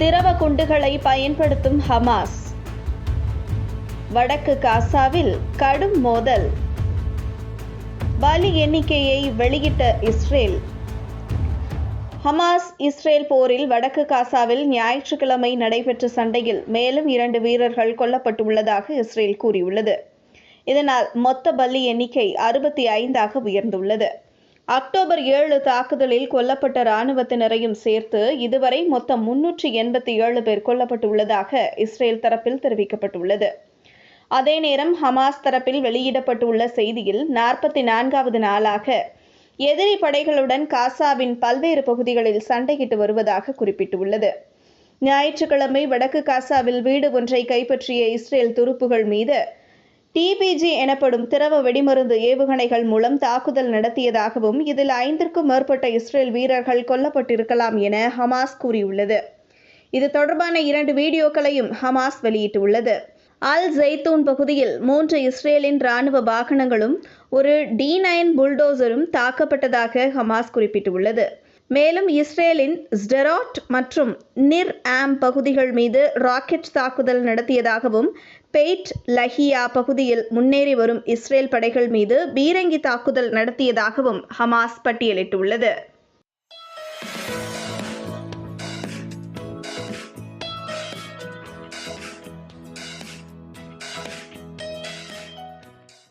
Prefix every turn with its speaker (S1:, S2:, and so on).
S1: திரவ குண்டுகளை பயன்படுத்தும் ஹமாஸ். வடக்கு காசாவில் கடும் மோதல். பலி எண்ணிக்கையை வெளியிட்ட இஸ்ரேல். ஹமாஸ் இஸ்ரேல் போரில் வடக்கு காசாவில் ஞாயிற்றுக்கிழமை நடைபெற்ற சண்டையில் மேலும் இரண்டு வீரர்கள் கொல்லப்பட்டுள்ளதாக இஸ்ரேல் கூறியுள்ளது. இதனால் மொத்த பலி எண்ணிக்கை அறுபத்தி ஐந்தாக உயர்ந்துள்ளது. அக்டோபர் ஏழு தாக்குதலில் கொல்லப்பட்ட இராணுவத்தினரையும் சேர்த்து இதுவரை மொத்தம் முன்னூற்றி எண்பத்தி ஏழு பேர் கொல்லப்பட்டுள்ளதாக இஸ்ரேல் தரப்பில் தெரிவிக்கப்பட்டுள்ளது. அதே நேரம் ஹமாஸ் தரப்பில் வெளியிடப்பட்டுள்ள செய்தியில் நாற்பத்தி நான்காவது நாளாக எதிரி படைகளுடன் காசாவின் பல்வேறு பகுதிகளில் சண்டையிட்டு வருவதாக குறிப்பிட்டுள்ளது. ஞாயிற்றுக்கிழமை வடக்கு காசாவில் வீடு ஒன்றை கைப்பற்றிய இஸ்ரேல் துருப்புகள் மீது டிபிஜி எனப்படும் திரவ வெடிமருந்து ஏவுகணைகள் மூலம் தாக்குதல் நடத்தியதாகவும் இதில் ஐந்திற்கும் மேற்பட்ட இஸ்ரேல் வீரர்கள் கொல்லப்பட்டிருக்கலாம் என ஹமாஸ் கூறியுள்ளது. இது தொடர்பான இரண்டு வீடியோக்களையும் ஹமாஸ் வெளியிட்டுள்ளது. அல் ஜெய்தூன் பகுதியில் மூன்று இஸ்ரேலின் ராணுவ வாகனங்களும் ஒரு டி நைன் புல்டோசரும் தாக்கப்பட்டதாக ஹமாஸ் குறிப்பிட்டுள்ளது. மேலும் இஸ்ரேலின் ஸ்டெராட் மற்றும் நிர் ஆம் பகுதிகள் மீது ராக்கெட் தாக்குதல் நடத்தியதாகவும் பெய்ட் லஹியா பகுதியில் முன்னேறி வரும் இஸ்ரேல் படைகள் மீது பீரங்கி தாக்குதல் நடத்தியதாகவும் ஹமாஸ் பட்டியலிட்டுள்ளது.